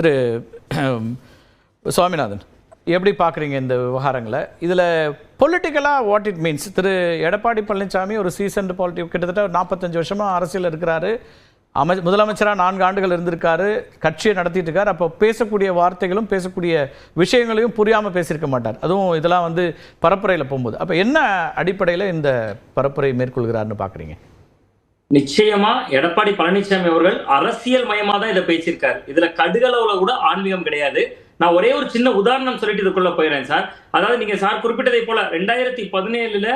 திரு சுவாமிநாதன். எப்படி பார்க்குறீங்க இந்த விவகாரங்களை? இதில் பொலிட்டிக்கலாக what it means Thiru Edappadi Palaniswami ஒரு சீசன்டு பாலிட்டி கிட்டத்தட்ட நாற்பத்தஞ்சு வருஷமாக அரசியல் இருக்கிறாரு. அமை முதலமைச்சராக நான்கு ஆண்டுகள் இருந்திருக்காரு. கட்சியை நடத்திட்டு இருக்காரு. அப்போ பேசக்கூடிய வார்த்தைகளும் பேசக்கூடிய விஷயங்களையும் புரியாமல் பேசியிருக்க மாட்டார். அதுவும் இதெல்லாம் வந்து பரப்புரையில் போகும்போது. அப்போ என்ன அடிப்படையில் இந்த பரப்புரை மேற்கொள்கிறாருன்னு பார்க்குறீங்க? நிச்சயமா எடப்பாடி பழனிசாமி அவர்கள் அரசியல் மயமா தான் இதை பேசியிருக்காரு. இதுல கடுகளவுல கூட ஆன்மீகம் கிடையாது. நான் ஒரே ஒரு சின்ன உதாரணம் சொல்லிட்டு இதுக்குள்ள போயிடுறேன் சார். அதாவது நீங்க சார் குறிப்பிட்டதை போல ரெண்டாயிரத்தி பதினேழுல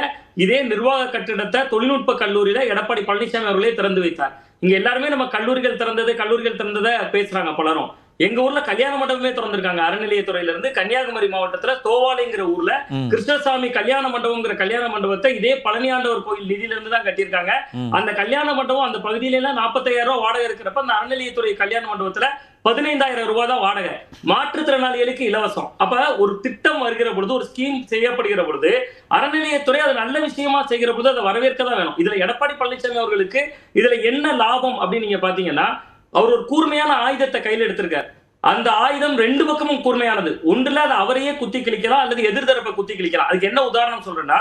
இதே நிர்வாக கட்டிடத்தை தொழில்நுட்ப கல்லூரியில எடப்பாடி பழனிசாமி அவர்களே திறந்து வைத்தார். இங்க எல்லாருமே நம்ம கல்லூரிகள் திறந்தது கல்லூரிகள் திறந்ததை பேசுறாங்க பலரும். எங்க ஊர்ல கல்யாண மண்டபமே திறந்திருக்காங்க. அறநிலையத்துறையில இருந்து கன்னியாகுமரி மாவட்டத்துல தோவாலைங்கிற ஊர்ல. கிருஷ்ணசாமி கல்யாண மண்டபம்ங்கிற கல்யாண மண்டபத்தை இதே பழனியாண்டவர் கோயில் நிதியில இருந்து தான் கட்டியிருக்காங்க. அந்த கல்யாண மண்டபம் அந்த பகுதியில எல்லாம் நாற்பத்தாயிரம் ரூபாய் வாடகை இருக்கிறப்ப அந்த அறநிலையத்துறை கல்யாண மண்டபத்துல பதினைந்தாயிரம் ரூபாய் தான் வாடகை. மாற்றுத்திறனாளிகளுக்கு இலவசம். அப்ப ஒரு திட்டம் வருகிற பொழுது ஒரு ஸ்கீம் செய்யப்படுகிற பொழுது அறநிலையத்துறை அது நல்ல விஷயமா செய்கிற பொழுது அதை வரவேற்க தான் வேணும். இதுல எடப்பாடி பழனிசாமி அவர்களுக்கு இதுல என்ன லாபம் அப்படின்னு நீங்க பாத்தீங்கன்னா அவர் ஒரு கூர்மையான ஆயுதத்தை கையில் எடுத்திருக்காரு. அந்த ஆயுதம் ரெண்டு பக்கமும் கூர்மையானது. ஒன்றுல அது அவரையே குத்தி கிழிக்கலாம் அல்லது எதிர்தரப்பை குத்தி கிழிக்கலாம். அதுக்கு என்ன உதாரணம் சொல்றேன்னா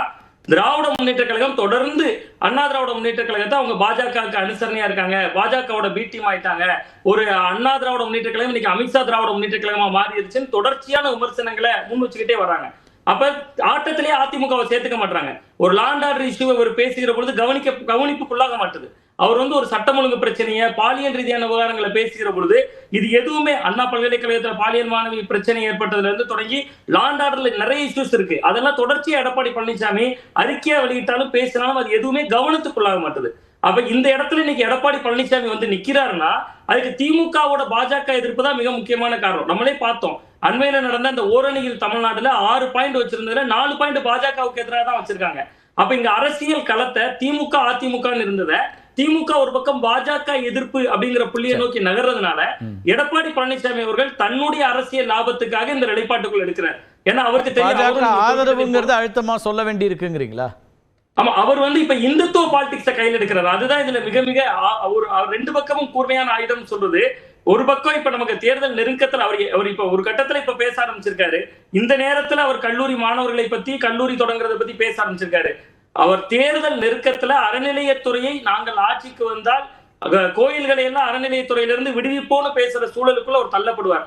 திராவிட முன்னேற்ற கழகம் தொடர்ந்து அண்ணா திராவிட முன்னேற்ற கழகத்தை அவங்க பாஜகவுக்கு அனுசரணையா இருக்காங்க. பாஜகவோட பி டீம் ஆயிட்டாங்க. ஒரு அண்ணா திராவிட முன்னேற்ற கழகம் இன்னைக்கு அமித்ஷா திராவிட முன்னேற்ற கழகமா மாறிடுச்சுன்னு தொடர்ச்சியான விமர்சனங்களை முன் வச்சுக்கிட்டே வராங்க. அப்ப ஆட்டத்திலேயே அதிமுகவை சேர்த்துக்க மாட்டாங்க ஒரு லாண்ட் ஆர்டர் இஷ்யூவை அவர் பேசுகிற பொழுது கவனிக்க கவனிப்புக்குள்ளாக மாட்டுது. அவர் வந்து ஒரு சட்டம் ஒழுங்கு பிரச்சனையை பாலியல் ரீதியான விவகாரங்களை பேசுகிற பொழுது இது எதுவுமே அண்ணா பல்கலைக்கழகத்தில் பாலியல் மாணவி பிரச்சனை ஏற்பட்டதுல இருந்து தொடங்கி லாண்ட் ஆர்டர்ல நிறைய இஷ்யூஸ் இருக்கு. அதெல்லாம் தொடர்ச்சியா எடப்பாடி பழனிசாமி அறிக்கையா வெளியிட்டாலும் பேசினாலும் அது எதுவுமே கவனத்துக்குள்ளாக மாட்டுது. அப்ப இந்த இடத்துல இன்னைக்கு எடப்பாடி பழனிசாமி வந்து நிக்கிறாருன்னா அதுக்கு திமுகவோட பாஜக எதிர்ப்பு தான் மிக முக்கியமான காரணம். நம்மளே பார்த்தோம். அண்மையில நடந்த அந்த ஓரணியில் தமிழ்நாட்டுல ஆறு பாயிண்ட் வச்சிருந்ததுல நாலு பாயிண்ட் பாஜகவுக்கு எதிராக தான் வச்சிருக்காங்க. அப்ப இங்க அரசியல் களத்தை திமுக அதிமுகன்னு இருந்ததை திமுக ஒரு பக்கம் பாஜக எதிர்ப்பு அப்படிங்கிற புள்ளியை நோக்கி நகர்றதுனால. எடப்பாடி பழனிசாமி அவர்கள் தன்னுடைய அரசியல் லாபத்துக்காக இந்த நிலைப்பாட்டுக்குள் எடுக்கிறார். ஏன்னா அவருக்கு தெரியும் இந்த ஆதரவுங்கிறது அழுத்தமா சொல்ல வேண்டி இருக்குங்கிறீங்களா ஆமா அவர் வந்து இப்ப இந்துத்துவ பாலிடிக்ஸ கையில் எடுக்கிறார். அதுதான் இதுல மிக மிக ஒரு ரெண்டு பக்கமும் கூர்மையான ஆயுதம் சொல்றது. ஒரு பக்கம் இப்ப நமக்கு தேர்தல் நெருக்கத்துல அவர் அவர் இப்ப ஒரு கட்டத்துல இப்ப பேச ஆரம்பிச்சிருக்காரு. இந்த நேரத்துல அவர் கல்லூரி மாணவர்களை பத்தி கல்லூரி தொடங்குறத பத்தி பேச ஆரம்பிச்சிருக்காரு. அவர் தேர்தல் நெருக்கத்துல அறநிலையத்துறையை நாங்கள் ஆட்சிக்கு வந்தால் கோயில்களை எல்லாம் அறநிலையத்துறையிலிருந்து விடுவிப்போன்னு பேசுற சூழலுக்குள்ள அவர் தள்ளப்படுவார்.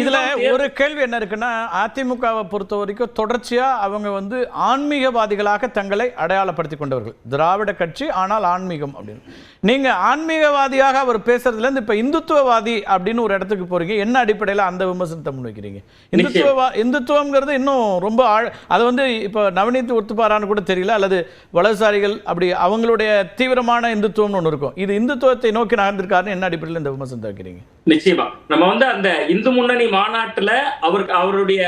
இதுல ஒரு கேள்வி என்ன இருக்குன்னா அதிமுகவை பொறுத்த வரைக்கும் தொடர்ச்சியா அவங்க வந்து ஆன்மீகவாதிகளாக தங்களை அடையாளப்படுத்திக் கொண்டவர்கள். திராவிட கட்சி ஆனால் ஆன்மீகம் அப்படின்னு. நீங்க ஆன்மீகவாதியாக அவர் பேசுறதுல இருந்து இப்ப இந்துத்துவவாதி அப்படின்னு ஒரு இடத்துக்கு போறீங்க. என்ன அடிப்படையில அந்த விமர்சனத்தை முன்வைக்கிறீங்க? இந்துத்துவ இந்துத்துவம்ங்கிறது இன்னும் ரொம்ப ஆழ அதை வந்து இப்ப நவநீத் ஒத்துப்பாரான்னு கூட தெரியல அல்லது வலதுசாரிகள் அப்படி அவங்களுடைய தீவிரமான இந்துத்துவம்னு ஒன்று இருக்கும். இது இந்துத்துவத்தை நோக்கி நகர்ந்திருக்காருன்னு என்ன அடிப்படையில் இந்த விமர்சனம் வைக்கிறீங்க நிச்சயமா. நம்ம வந்து அந்த இந்து முன்னணி மாநாட்டுல அவர் அவருடைய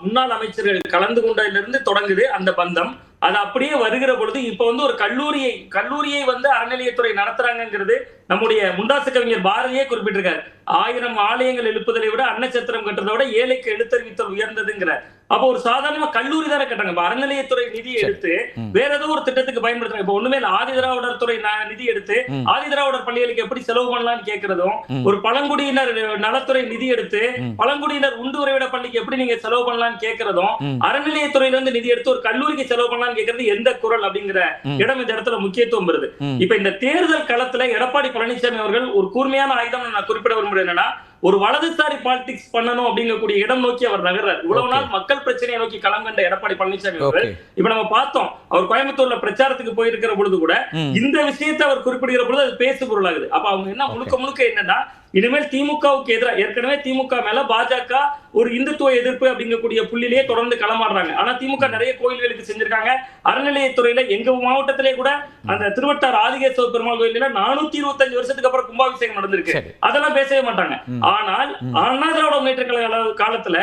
முன்னாள் அமைச்சர்கள் கலந்து கொண்டதிலிருந்து இருந்து தொடங்குது அந்த பந்தம். அது அப்படியே வருகிற பொழுது இப்ப வந்து ஒரு கல்லூரியை கல்லூரியை வந்து அறநிலையத்துறை நடத்துறாங்கிறது நம்முடைய முண்டாசு கவிஞர் பாரதியே குறிப்பிட்டிருக்காரு ஆயிரம் ஆலயங்கள் எழுப்புதலை விட அன்னச்சத்திரம் கட்டுறதை விட ஏழைக்கு எழுத்தறிவித்தல் உயர்ந்ததுங்கிற அப்போ ஒரு சாதாரண கல்லூரி தானே கட்டாங்க இப்ப அறநிலையத்துறை நிதி எடுத்து. வேற ஏதோ ஒரு திட்டத்துக்கு பயன்படுத்துறாங்க இப்ப ஒண்ணுமே ஆதி திராவிடர் துறை நிதி எடுத்து. ஆதி திராவிடர் பள்ளிகளுக்கு எப்படி செலவு பண்ணலாம்னு கேட்கறதும். ஒரு பழங்குடியினர் நலத்துறை நிதி எடுத்து. பழங்குடியினர் உண்டு உறைவிட பள்ளிக்கு எப்படி நீங்க செலவு பண்ணலாம்னு கேட்கறதும். அறநிலையத்துறையில இருந்து நிதி எடுத்து ஒரு கல்லூரிக்கு செலவு பண்ணலாம்னு கேட்கறது எந்த குரல் அப்படிங்கிற. இடம் இந்த இடத்துல முக்கியத்துவம் வருது. இப்ப இந்த தேர்தல் களத்துல எடப்பாடி பழனிசாமி அவர்கள் ஒரு கூர்மையான ஆயுதம் நான் குறிப்பிட விரும்புகிறேன் என்னன்னா ஒரு வலதுசாரி பாலிடிக்ஸ் பண்ணணும் அப்படிங்கக்கூடிய இடம் நோக்கி அவர் நகர்றார். இவ்வளவு. நாள் மக்கள் பிரச்சனையை நோக்கி களம் கண்ட எடப்பாடி பழனிசாமி அவர்கள். இப்ப நம்ம பார்த்தோம் அவர் கோயம்புத்தூர்ல பிரச்சாரத்துக்கு போயிருக்கிற பொழுது கூட. இந்த விஷயத்தை அவர் குறிப்பிடுகிற பொழுது அது பேசு பொருளாகுது. அப்ப அவங்க என்ன முழுக்க முழுக்க என்னன்னா இனிமேல் திமுகவுக்கு எதிராக ஏற்கனவே திமுக மேல பாஜக ஒரு இந்துத்துவ எதிர்ப்பு அப்படிங்கக்கூடிய புள்ளிலேயே தொடர்ந்து களமாடுறாங்க. ஆனா திமுக நிறைய கோயில்களுக்கு செஞ்சிருக்காங்க. அறநிலையத்துறையில எங்க மாவட்டத்திலே கூட அந்த திருவட்டார் ஆதிகேஸ்வர பெருமாள் கோயில்ல நானூத்தி இருபத்தஞ்சு வருஷத்துக்கு அப்புறம் கும்பாபிஷேகம் நடந்திருக்கு. அதெல்லாம் பேசவே மாட்டாங்க. ஆனால். அண்ணா திராவிட முன்னேற்ற கழக காலத்துல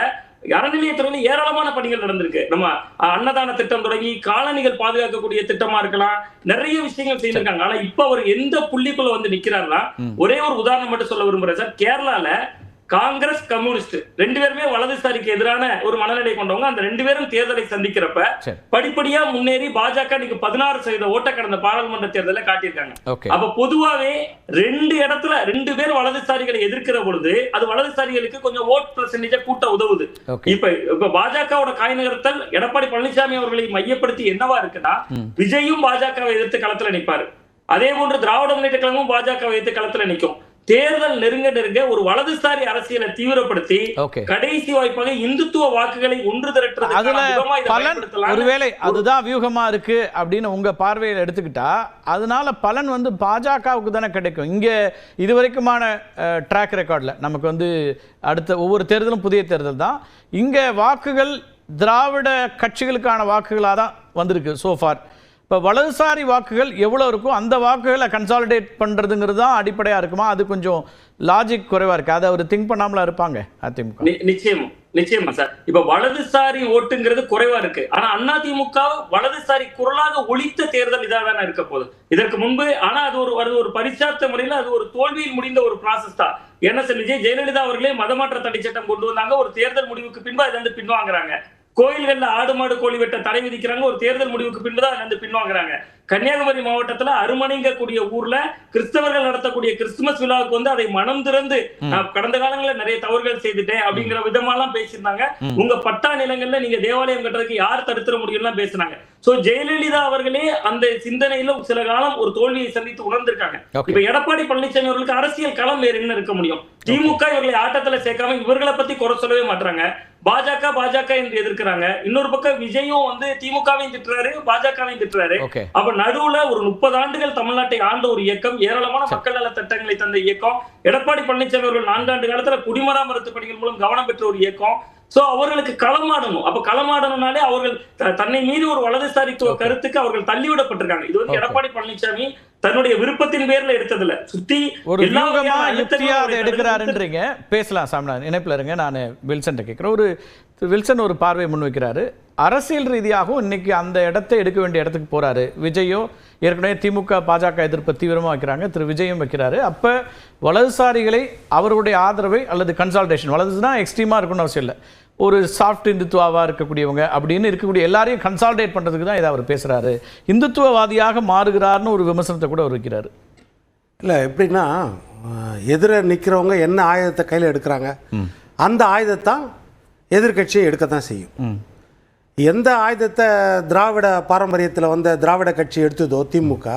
அறநிலையத்துறையில ஏராளமான பணிகள் நடந்திருக்கு நம்ம அன்னதான திட்டம் தொடங்கி காலணிகள் பாதுகாக்கக்கூடிய திட்டமா இருக்கலாம் நிறைய விஷயங்கள் செய்திருக்காங்க ஆனா இப்ப அவர் எந்த புள்ளிக்குள்ள வந்து நிக்கிறாருன்னா. ஒரே ஒரு உதாரணம் மட்டும் சொல்ல விரும்புறேன் சார் கேரளால காங்கிரஸ் கம்யூனிஸ்ட் ரெண்டு பேருமே வலதுசாரிக்கு எதிரான ஒரு மனநிலை கொண்டவங்க. அந்த ரெண்டு பேரும் தேர்தலை சந்திக்கிறப்ப படிப்படியா முன்னேறி பாஜக இன்னைக்கு பதினாறு சதவீத ஓட்ட கடந்த பாராளுமன்ற தேர்தலில் காட்டியிருக்காங்க. அப்ப பொதுவாவே ரெண்டு இடத்துல ரெண்டு பேர் வலதுசாரிகளை எதிர்க்கிற பொழுது அது வலதுசாரிகளுக்கு கொஞ்சம் ஓட் பெர்சன்டேஜ கூட்ட உதவுது. இப்ப இப்ப பாஜகவோட காய் நகர்த்தல் எடப்பாடி பழனிசாமி அவர்களை மையப்படுத்தி என்னவா இருக்குன்னா. விஜயும் பாஜகவை எதிர்த்து களத்துல நிப்பாரு. அதே போன்று திராவிட முன்னேற்ற கழகமும் பாஜகவை எதிர்த்து களத்துல நிக்கும் தேர்தல் நெருங்க நெருங்க ஒரு வலதுசாரி அரசியலை தீவிரப்படுத்தி கடைசி வாய்ப்பாக இந்துத்துவ வாக்குகளை ஒன்று பயன்படுத்தலாம்னு ஒருவேளை அதுதான் வியூகமா இருக்கு அப்படின்னு உங்க பார்வையில் எடுத்துக்கிட்டா அதனால பலன் வந்து பாஜகவுக்கு தானே கிடைக்கும். இங்க இதுவரைக்குமான ட்ராக் ரெக்கார்ட்ல நமக்கு வந்து அடுத்த ஒவ்வொரு தேர்தலும் புதிய தேர்தல் தான். இங்க வாக்குகள் திராவிட கட்சிகளுக்கான வாக்குகளாக தான் வந்திருக்கு சோஃபார் இப்போ வலதுசாரி வாக்குகள் எவ்வளோ இருக்கோ அந்த வாக்குகளை கன்சாலிடேட் பண்ணுறதுங்கிறது தான் அடிப்படையாக இருக்குமா? அது கொஞ்சம் லாஜிக் குறைவாக இருக்குது அதை அவர் திங்க் பண்ணாமலா இருப்பாங்க அதிமுக. நிச்சயமா நிச்சயமா சார். இப்ப வலதுசாரி ஓட்டுங்கிறது குறைவா இருக்கு. ஆனா அதிமுக வலதுசாரி குரலாக ஒழித்த தேர்தல் இதாக தானே இருக்க போகுது. இதற்கு முன்பு ஆனா அது ஒரு அது ஒரு பரிசார்த்த முறையில அது ஒரு தோல்வியில் முடிந்த ஒரு ப்ராசஸ் தான். என்ன சார் விஜய் ஜெயலலிதா அவர்களே மதமாற்ற தடை சட்டம் கொண்டு வந்தாங்க. ஒரு தேர்தல் முடிவுக்கு பின்பு அதுல இருந்து பின்வாங்குறாங்க. கோயில்கள்ல ஆடு மாடு கோழி வெட்ட தடை விதிக்கிறாங்க. ஒரு தேர்தல் முடிவுக்கு பின்பு தான் அதுல பின்வாங்குறாங்க. கன்னியாகுமரி மாவட்டத்துல அருமணிங்கக்கூடிய ஊர்ல கிறிஸ்தவர்கள் நடத்தக்கூடிய கிறிஸ்துமஸ் விழாவுக்கு வந்து அதை மனம் திறந்து நான் கடந்த காலங்களில் நிறைய தவறுகள் செய்துட்டேன் அப்படிங்கிற விதமாலாம் பேசியிருந்தாங்க. உங்க பட்டா நிலங்கள்ல நீங்க தேவாலயம் கட்டுறதுக்கு யார் தடுத்துற முடியும்லாம் பேசினாங்க. சோ ஜெயலலிதா அவர்களே அந்த சிந்தனையில சில காலம் ஒரு தோல்வியை சந்தித்து உணர்ந்திருக்காங்க. இப்ப எடப்பாடி பழனிசாமி அவர்களுக்கு அரசியல் களம் வேற என்ன இருக்க முடியும்? திமுக இவர்களை ஆட்டத்துல சேர்க்காம இவர்களை பத்தி குறை சொல்லவே மாட்டாங்க பாஜக பாஜக என்று எதிர்க்கிறாங்க. இன்னொரு பக்கம் விஜயும் வந்து திமுகவையும் திட்டுறாரு பாஜகவையும் திட்டுறாரு. அப்ப நடுவுல ஒரு முப்பது ஆண்டுகள் தமிழ்நாட்டை ஆண்ட ஒரு இயக்கம் ஏராளமான மக்கள் நல திட்டங்களை தந்த இயக்கம் எடப்பாடி பழனிசாமி அவர்கள் நான்காண்டு காலத்துல குடிமராமத்து பணிகள் மூலம் கவனம் பெற்ற ஒரு இயக்கம். சோ அவர்களுக்கு களமாடணும். அப்ப களமாடணும்னாலே அவர்கள் தன்னை மீறி ஒரு வலதுசாரித்துவ. கருத்துக்கு அவர்கள் தள்ளிவிடப்பட்டிருக்காங்க. இது வந்து. எடப்பாடி பழனிசாமி தன்னுடைய விருப்பத்தின் பேர்ல எடுத்ததில்ல. சுத்தி ஒரு எடுக்கிறாருன்றீங்க. பேசலாம் சாமிநாதன் இணைப்பில் இருங்க. நான் வில்சன்ட்ட கேட்குறேன். ஒரு வில்சன் ஒரு பார்வை முன்வைக்கிறாரு. அரசியல் ரீதியாகவும் இன்னைக்கு அந்த இடத்தை எடுக்க வேண்டிய இடத்துக்கு போறாரு. விஜயோ ஏற்கனவே திமுக பாஜக எதிர்ப்பை தீவிரமாக வைக்கிறாங்க. திரு. விஜயும் வைக்கிறாரு. அப்போ வலதுசாரிகளை அவர்களுடைய ஆதரவை அல்லது கன்சால்டேஷன் வலதுனா எக்ஸ்ட்ரீமாக இருக்கணும்னு அவசியம் இல்லை. ஒரு சாஃப்ட் இந்துத்துவாவாக இருக்கக்கூடியவங்க அப்படின்னு இருக்கக்கூடிய எல்லாரையும் கன்சால்டேட் பண்ணுறதுக்கு தான் இதை அவர் பேசுகிறாரு இந்துத்துவவாதியாக மாறுகிறார்னு ஒரு விமர்சனத்தை கூட அவர் வைக்கிறாரு. இல்லை எப்படின்னா எதிர நிற்கிறவங்க என்ன ஆயுதத்தை கையில் எடுக்கிறாங்க? அந்த ஆயுதத்தான் எதிர்க்கட்சியை எடுக்கத்தான் செய்யும். ம். எந்த ஆயுதத்தை திராவிட பாரம்பரியத்தில் வந்த திராவிட கட்சி எடுத்ததோ திமுக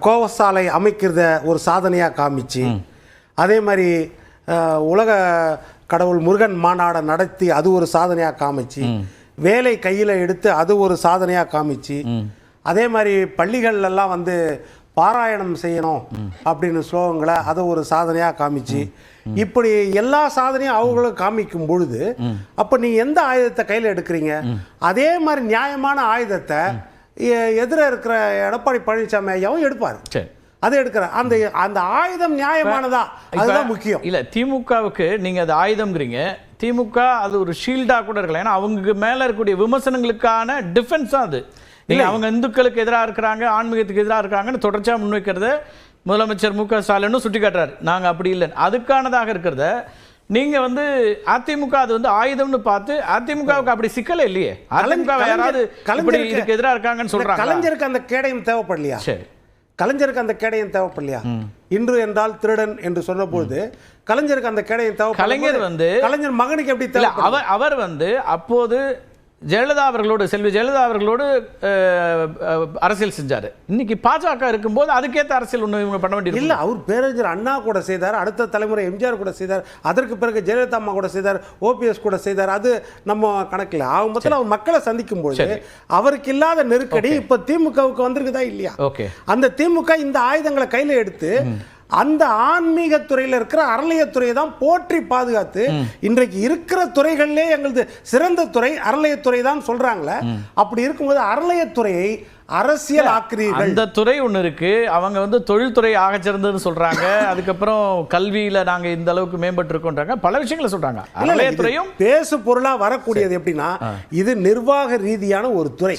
கோவசாலை அமைக்கிறத ஒரு சாதனையாக காமிச்சு அதே மாதிரி உலக கடவுள் முருகன் மாநாடை நடத்தி அது ஒரு சாதனையாக காமிச்சு வேலை கையில் எடுத்து அது ஒரு சாதனையாக காமிச்சு அதே மாதிரி பள்ளிகள்லாம் வந்து பாராயணம் செய்யணும் அப்படின்னு ஸ்லோகங்களை அதை ஒரு சாதனையாக காமிச்சு. இப்படி எல்லா சாதனையும் அவங்களும் காமிக்கும் பொழுது அப்போ நீ எந்த ஆயுதத்தை கையில் எடுக்கிறீங்க? அதே மாதிரி நியாயமான ஆயுதத்தை எதிர இருக்கிற எடப்பாடி பழனிசாமி ஐயாவும் எடுப்பார். சரி. அதை எடுக்கிற. அந்த அந்த ஆயுதம் நியாயமானதா? அதுதான் முக்கியம். இல்ல திமுகவுக்கு நீங்க அது ஆயுதம்ங்கிறீங்க. திமுக அது ஒரு ஷீல்டா கூட இருக்கலாம். ஏன்னா அவங்க மேல இருக்கக்கூடிய விமர்சனங்களுக்கான டிஃபென்ஸ் தான் அது. நீங்க அவங்க இந்துக்களுக்கு எதிராக இருக்கிறாங்க ஆன்மீகத்துக்கு எதிராக இருக்காங்கன்னு தொடர்ச்சியா முன்வைக்கிறத முதலமைச்சர் மு க ஸ்டாலினும் சுட்டி காட்டுறாரு நாங்க அப்படி இல்லை அதுக்கானதாக இருக்கிறத நீங்க வந்து அதிமுக அது வந்து ஆயுதம்னு பார்த்து அதிமுகவுக்கு அப்படி சிக்கலே இல்லையே. அதிமுக யாராவது கலைஞருக்கு- எதிராக இருக்காங்கன்னு இந்த சொல்றாங்க கலைஞருக்கு அந்த கேடயம் தேவைப்படலையா? சரி. கலைஞருக்கு அந்த கேடயம் தேவைப்படலையா? இன்று என்றால் திருடன் என்று சொன்னபோது கலைஞருக்கு அந்த கேடயம் தேவைப்படும் கலைஞர் வந்து- கலைஞர் மகனுக்கு எப்படி இல்ல தேவை அவர் அவர் வந்து அப்போது ஜெயலலிதா அவர்களோடு செல்வி ஜெயலலிதா அவர்களோடு அரசியல் செஞ்சாரு. இன்னைக்கு பாஜக இருக்கும்போது அதுக்கேத்த அரசியல் ஒண்ணு இவங்க பண்ண இல்ல வேண்டியது அவர் பேரறிஞர் அண்ணா கூட செய்தார் அடுத்த தலைமுறை எம்ஜிஆர் கூட செய்தார் அதற்கு பிறகு ஜெயலலிதா அம்மா கூட செய்தார் ஓபிஎஸ் கூட செய்தார் அது நம்ம கணக்கில். ஆகும் மொத்தத்தில் அவர் மக்களை சந்திக்கும் பொழுது. அவருக்கு இல்லாத நெருக்கடி இப்ப திமுகவுக்கு வந்திருக்குதா இல்லையா? ஓகே. அந்த திமுக இந்த ஆயுதங்களை கையில எடுத்து அந்த ஆன்மீக துறையில இருக்கிற அறநிலையத்துறையை தான் போற்றி பாதுகாத்து இன்றைக்கு இருக்கிற துறைகளிலே எங்களது சிறந்த துறை அறநிலையத்துறை தான் சொல்றாங்களே. அப்படி இருக்கும்போது அறநிலையத்துறையை அரசியல் ஆக்குறீர்கள் அந்த துறை ஒண்ணு இருக்கு. அவங்க வந்து தொழில்துறை ஆகச் சிறந்ததுன்னு சொல்றாங்க. அதுக்கப்புறம் கல்வியில நாங்க இந்த அளவுக்கு மேம்பட்டு இருக்கோன்றாங்க பல விஷயங்களை சொல்றாங்க. அறநிலையத்துறையும் பேசு பொருளா வரக்கூடியது எப்படின்னா இது நிர்வாக ரீதியான ஒரு துறை.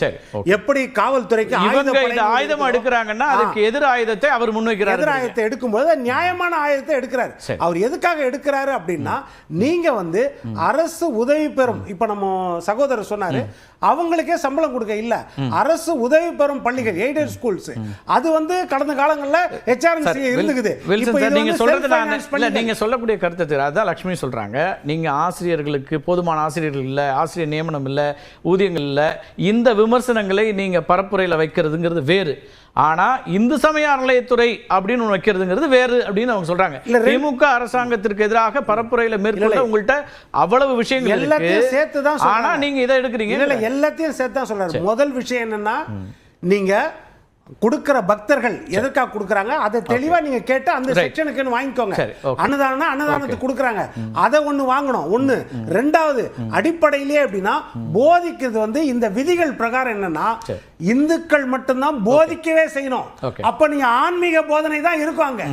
எப்படி காவல்துறைக்கு இவங்க இந்த ஆயுதம் எடுக்கிறாங்கன்னா அதுக்கு எதிர் ஆயுதத்தை அவர் முன்வைக்கிறார். எதிராயத்தை எடுக்கும்போது அது நியாயமான ஆயுதத்தை எடுக்கிறாரு. அவர் எதுக்காக எடுக்கிறாரு அப்படின்னா நீங்க வந்து அரசு உதவி பெறும். இப்ப நம்ம சகோதரர் சொன்னாரு அவங்களுக்கே சம்பளம் கொடுக்க இல்ல. அரசு உதவி பெறும் பள்ளிகள் எய்டட் ஸ்கூல்ஸ் அது வந்து கடந்த காலங்கள்ல ஹெச்ஆர்என்சி இருந்துக்குது நீங்க சொல்றது இல்ல. நீங்க சொல்லக்கூடிய கருத்தை அதான் லட்சுமி சொல்றாங்க. நீங்க ஆசிரியர்களுக்கு போதுமான ஆசிரியர்கள் இல்ல ஆசிரியர் நியமனம் இல்ல ஊதியங்கள் இல்ல இந்த விமர்சனங்களை நீங்க பரப்புரையில வைக்கிறதுங்கிறது வேறு. ஆனா இந்து சமய அறநிலையத்துறை அப்படின்னு ஒண்ணு வைக்கிறதுங்கிறது வேறு அப்படின்னு அவங்க சொல்றாங்க. திமுக அரசாங்கத்திற்கு எதிராக பரப்புரையில மேற்கொள்ள உங்கள்கிட்ட அவ்வளவு விஷயங்கள் எல்லாத்தையும் சேர்த்து தான் ஆனா சொல்றாங்க. நீங்க இதை எடுக்கிறீங்க. இல்ல, எல்லாத்தையும் சேர்த்து தான் சொல்றாரு முதல் விஷயம் என்னன்னா நீங்க கொடுக்கிற பக்தர்கள் எதற்காக கொடுக்குறாங்க? அதை தெளிவா நீங்க கேட்டு அந்த. செக்ஷனுக்குன்னு வாங்கிக்கோங்க. சரி, okay. அன்னதானம் அன்னதானத்துக்கு கொடுக்குறாங்க. அதை ஒண்ணு வாங்கணும். ஒண்ணு. ரெண்டாவது அடிப்படையிலேயே அப்படின்னா போதிக்கிறது வந்து இந்த விதிகள் பிரகாரம் என்னன்னா. இந்துக்கள் மட்டும்தான் போதிக்கவே செய்யணும். அப்ப நீங்க ஆன்மீக போதனை தான் இருக்கும் அங்க.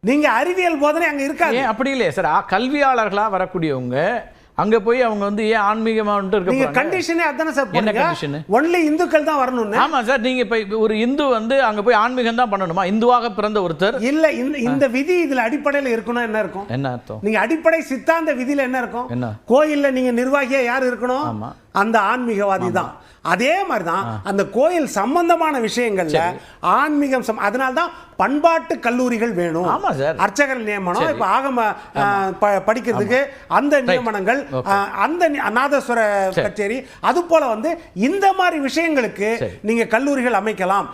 நீங்க அறிவியல் போதனை அங்க இருக்காது. ஏன் அப்படி இல்லையா? சார் கல்வியாளர்களா வரக்கூடியவங்க அங்க போய் அவங்க வந்து ஏன் ஆன்மீகமா இருக்க நீங்க? கண்டிஷனே அதானே சார் என்ன condition? ஒன்லி இந்துக்கள் தான் வரணும்னு ஆமா சார் நீங்க இப்ப ஒரு இந்து வந்து அங்க போய் ஆன்மீகம் தான் பண்ணணுமா இந்துவாக பிறந்த ஒருத்தர் இல்ல இந்த இந்த விதி இதுல அடிப்படையில இருக்கணும் என்ன இருக்கும் என்ன அர்த்தம் நீங்க அடிப்படை சித்தாந்த விதியில என்ன இருக்கும் என்ன? கோயில்ல நீங்க நிர்வாகியா யார் இருக்கணும் ஆமா. அந்த ஆன்மீகவாதி தான் அதே மாதிரி தான் அந்த கோயில் சம்பந்தமான விஷயங்கள்ல ஆன்மீகம் அதனால தான் பண்பாட்டு கல்லூரிகள் வேணும். ஆமா. அர்ச்சகர் நியமனம் இப்ப ஆகம படிக்கிறதுக்கு அந்த நியமனங்கள் அந்த நி- நாதஸ்வர கச்சேரி அது போல வந்து இந்த மாதிரி விஷயங்களுக்கு. நீங்க கல்லூரிகள் அமைக்கலாம்.